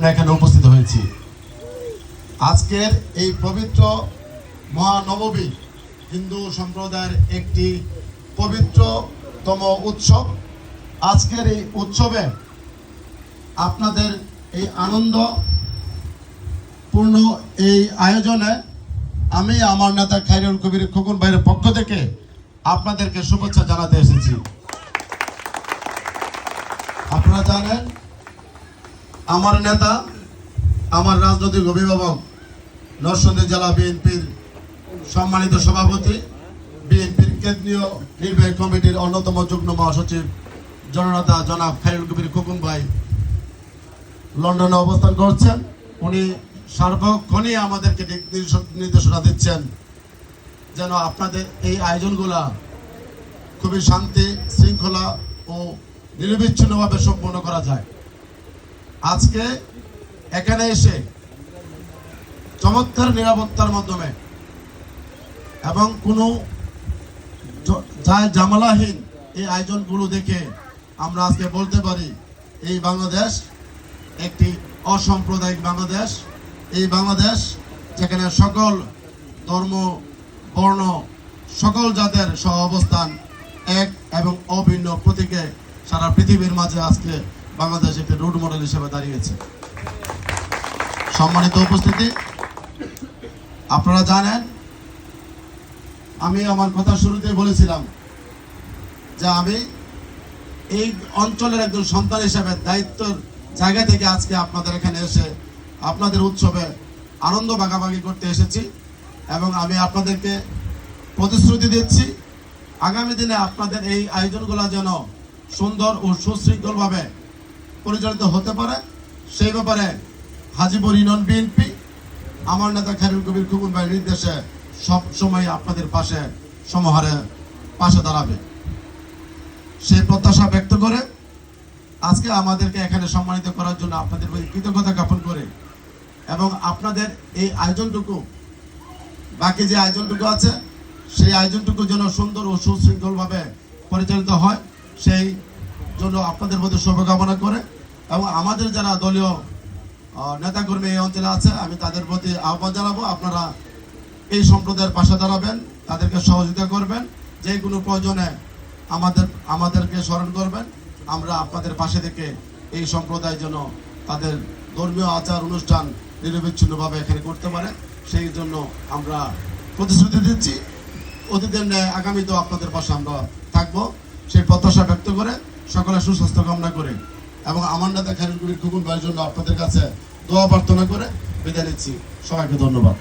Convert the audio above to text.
এখানে উপস্থিত হয়েছি। আজকের এই পবিত্র মহানবমী হিন্দু সম্প্রদায়ের একটি পবিত্রতম উৎসব। আজকের এই উৎসবে আপনাদের এই আনন্দ পূর্ণ এই আয়োজনে আমি আমার নেতা খাইরুল কবির খোকন ভাইয়ের পক্ষ থেকে আপনাদেরকে শুভেচ্ছা জানাতে এসেছি। আপনারা জানেন আমার নেতা, আমার রাজনৈতিক অভিভাবক, নরসিংদী জেলা বিএনপির সম্মানিত সভাপতি, বিএনপির কেন্দ্রীয় নির্বাহী কমিটির অন্যতম যুগ্ম মহাসচিব, জননেতা জনাব খাইরুল কবির খোকন ভাই লন্ডনে অবস্থান করছেন। উনি সার্বক্ষণই আমাদেরকে নির্দেশনা দিচ্ছেন যেন আপনাদের এই আয়োজনগুলা খুবই শান্তি, শৃঙ্খলা ও নিরবিচ্ছিন্নভাবে সম্পন্ন করা যায়। আজকে এখানে এসে চমৎকার নিরাপত্তার মাধ্যমে এবং কোনো জামালাহীন এই আয়োজনগুলো দেখে আমরা আজকে বলতে পারি, এই বাংলাদেশ একটি অসাম্প্রদায়িক বাংলাদেশ। এই বাংলাদেশ যেখানে সকল ধর্ম, বর্ণ, সকল জাতের সহ অবস্থান এক এবং অভিন্ন প্রতীকে সারা পৃথিবীর মাঝে আজকে বাংলাদেশ একটি রোড মডেল হিসেবে দাঁড়িয়েছে। সম্মানিত উপস্থিতি, আপনারা জানেন, আমি আমার কথা শুরুতে বলেছিলাম যে আমি এই অঞ্চলের একজন সন্তান হিসেবে দায়িত্বের জায়গা থেকে আজকে আপনাদের এখানে এসে আপনাদের উৎসবে আনন্দ ভাগাভাগি করতে এসেছি এবং আমি আপনাদেরকে প্রতিশ্রুতি দিচ্ছি, আগামী দিনে আপনাদের এই আয়োজনগুলো যেন সুন্দর ও সুশৃঙ্খলভাবে পরিচালিত হতে পারে। সেই ব্যাপারে হাজিপুর ইউনিয়ন বিএনপি, আমার নেতা খায়রুল কবির খুকুন ভাইয়ের নির্দেশে সব সময় আপনাদের পাশে সমাহারে পাশে দাঁড়াবে। সেই প্রত্যাশা ব্যক্ত করে আজকে আমাদেরকে এখানে সম্মানিত করার জন্য আপনাদের প্রতি কৃতজ্ঞতা জ্ঞাপন করে এবং আপনাদের এই আয়োজনটুকু, বাকি যে আয়োজনটুকু আছে, সেই আয়োজনটুকু যেন সুন্দর ও সুশৃঙ্খলভাবে পরিচালিত হয়, সেই জন্য আপনাদের মধ্যে শুভকামনা করে এবং আমাদের যারা দলীয় নেতাকর্মী এই অঞ্চলে আছে, আমি তাদের প্রতি আহ্বান জানাব, আপনারা এই সম্প্রদায়ের পাশে দাঁড়াবেন, তাদেরকে সহযোগিতা করবেন, যে কোনো প্রয়োজনে আমাদের, আমাদেরকে স্মরণ করবেন, আমরা আপনাদের পাশে থেকে এই সম্প্রদায় যেন তাদের ধর্মীয় আচার, অনুষ্ঠান নিরবিচ্ছিন্নভাবে এখানে করতে পারে সেই জন্য আমরা প্রতিশ্রুতি দিচ্ছি। অতীতের ন্যায় আগামীতেও আপনাদের পাশে আমরা থাকব, সেই প্রত্যাশা ব্যক্ত করে সকলে সুস্বাস্থ্য কামনা করে এবং আমার নেতা করে খুকুন ভাইয়ের জন্য আপনাদের কাছে দোয়া প্রার্থনা করে বিদায় নিচ্ছি। সবাইকে ধন্যবাদ।